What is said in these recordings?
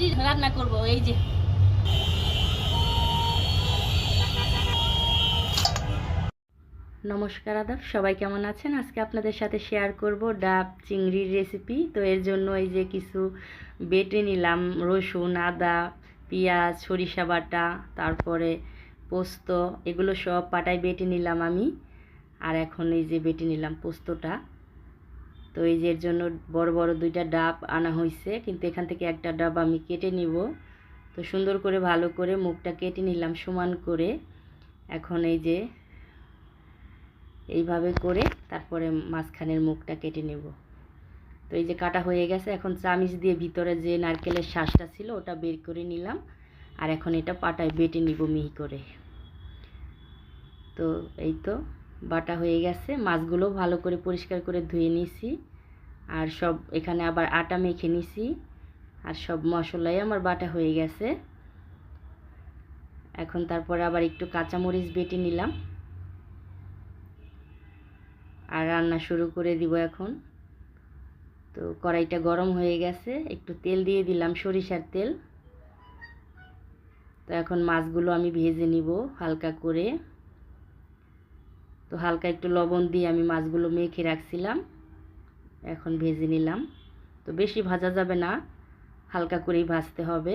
চিংড়ি রান্না করব, এই যে। নমস্কার আদাব, সবাই কেমন আছেন? আজকে আপনাদের সাথে শেয়ার করব ডাব চিংড়ির রেসিপি তো এর জন্য এই যে কিছু বেটে নিলাম, রসুন, আদা, পেঁয়াজ, সরিষা বাটা, তারপরে পোস্ত, এগুলো সব পাটায় বেটে নিলাম আমি। আর এখন এই যে বেটে নিলাম পোস্তটা। তো এই যে এর জন্য বড় বড় দুইটা ডাব আনা হয়েছে কিন্তু এখান থেকে একটা ডাব আমি কেটে নিব। তো সুন্দর করে ভালো করে মুখটা কেটে নিলাম সমান করে। এখন এই যে এইভাবে করে তারপরে মাঝখানের মুখটা কেটে নেব। তো এই যে কাটা হয়ে গেছে, এখন চামিচ দিয়ে ভিতরে যে নারকেলের শ্বাসটা ছিল ওটা বের করে নিলাম। আর এখন এটা পাটায় বেটে নিব মিহি করে। তো এই তো বাটা হয়ে গেছে। মাছগুলো ভালো করে পরিষ্কার করে ধুয়ে নিছি। আর সব এখানে আবার আটা মেখে নিছি। আর সব মশলাই আমার বাটা হয়ে গেছে। এখন তারপরে আবার একটু কাঁচামরিচ বেটে নিলাম। আর রান্না শুরু করে দিব এখন। তো কড়াইটা গরম হয়ে গেছে। একটু তেল দিয়ে দিলাম, সরিষার তেল। তো এখন মাছগুলো আমি ভেজে নিব হালকা করে। তো হালকা একটু লবণ দিয়ে আমি মাছগুলো মেখে রাখছিলাম। এখন ভেজে নিলাম। তো বেশি ভাজা যাবে না, হালকা করেই ভাজতে হবে।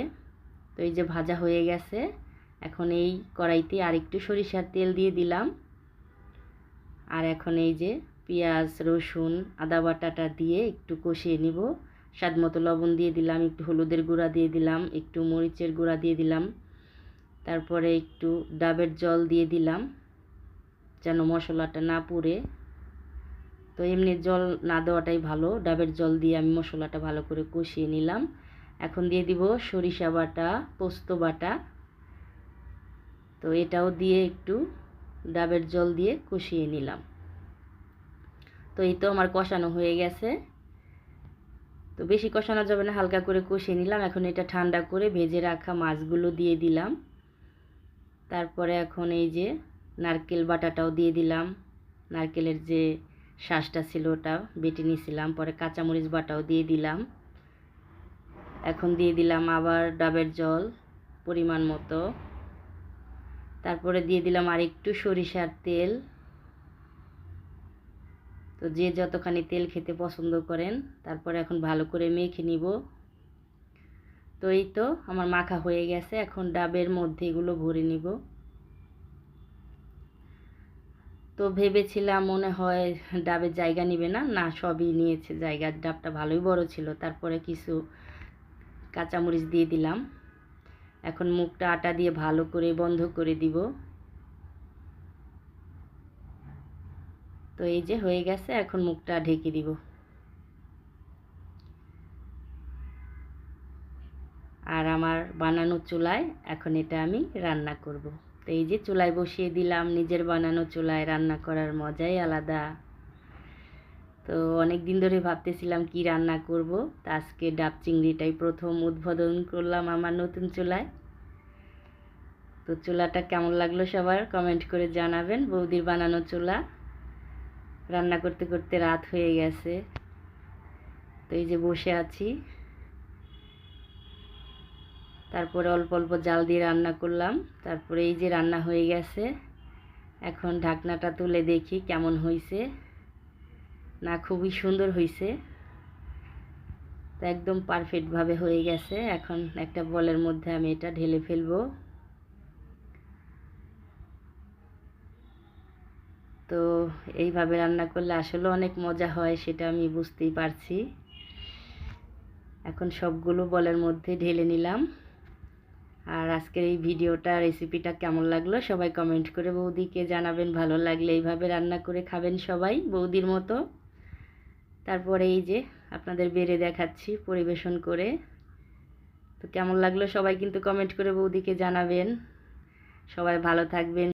তো এই যে ভাজা হয়ে গেছে, এখন এই কড়াইতে আর একটু সরিষার তেল দিয়ে দিলাম। আর এখন এই যে পেঁয়াজ, রসুন, আদা বাটাটা দিয়ে একটু কষিয়ে নিব। স্বাদ মতো লবণ দিয়ে দিলাম, একটু হলুদের গুঁড়া দিয়ে দিলাম, একটু মরিচের গুঁড়া দিয়ে দিলাম। তারপরে একটু ডাবের জল দিয়ে দিলাম। যেন মশলাটা না পুড়ে। তো এমনি জল না দেওয়াটাই ভালো। ডাবের জল দিয়ে আমি মশলাটা ভালো করে কষিয়ে নিলাম। এখন দিয়ে দিব সরিষা বাটা, পোস্ত বাটা। তো এটাও দিয়ে একটু ডাবের জল দিয়ে কষিয়ে নিলাম। তো এই তো আমার কষানো হয়ে গেছে। তো বেশি কষানো যাবে না, হালকা করে কষিয়ে নিলাম। এখন এটা ঠান্ডা করে ভেজে রাখা মাছগুলো দিয়ে দিলাম। তারপরে এখন এই যে নারকেল বাটাটাও দিয়ে দিলাম। নারকেলের যে শ্বাসটা ছিল ওটা বেটে নিয়েছিলাম, পরে কাঁচামরিচ বাটাও দিয়ে দিলাম। এখন দিয়ে দিলাম আবার ডাবের জল পরিমাণ মতো। তারপরে দিয়ে দিলাম আর একটু সরিষার তেল। তো যে যতখানি তেল খেতে পছন্দ করেন, তারপরে এখন ভালো করে মেখে নিব। তো এই তো, আমার মাখা হয়ে গেছে, এখন ডাবের মধ্যে এগুলো ভরে নিব। তো ভেবেছিলাম মনে হয় ডাবের জায়গা নিবে না। না, সবই নিয়েছে। জায়গা ডাবটা ভালোই বড় ছিল। তারপরে কিছু কাঁচামরিচ দিয়ে দিলাম। এখন মুখটা আটা দিয়ে ভালো করে বন্ধ করে দিব। তো এই যে হয়ে গেছে। এখন মুখটা ঢেকে দিব। আর আমার বানানো চুলায় এখন এটা আমি রান্না করব। তো এই যে চুলায় বসিয়ে দিলাম, নিজের বানানো চুলায় রান্না করার মজাই আলাদা। তো অনেক দিন ধরে ভাবতেছিলাম কি রান্না করব, তো আজকে ডাব চিংড়িটাই প্রথম উদ্বোধন করলাম আমার নতুন চুলায়। তো চুলাটা কেমন লাগল সবার কমেন্ট করে জানাবেন। বৌদির বানানো চুলা রান্না করতে করতে রাত হয়ে গেছে। তো এই যে বসে আছি। তারপরে অল্প অল্প জাল দিয়ে রান্না করলাম। তারপরে এই যে রান্না হয়ে গেছে, এখন ঢাকনাটা তুলে দেখি কেমন হয়েছে না, খুবই সুন্দর হয়েছে তো একদম পারফেক্টভাবে হয়ে গেছে। এখন একটা বলের মধ্যে আমি এটা ঢেলে ফেলব। তো এইভাবে রান্না করলে আসলে অনেক মজা হয়, সেটা আমি বুঝতেই পারছি। এখন সবগুলো বলের মধ্যে ঢেলে নিলাম। আর আজকের এই ভিডিওটা রেসিপিটা কেমন লাগল সবাই কমেন্ট করে বৌদিকে জানাবেন, ভালো লাগলে এইভাবে রান্না করে খাবেন সবাই বৌদির মতো। তারপরে এই যে আপনাদের বেড়ে দেখাচ্ছি পরিবেশন করে। তো কেমন লাগল সবাই কিন্তু কমেন্ট করে বৌদিকে জানাবেন। সবাই ভালো থাকবেন।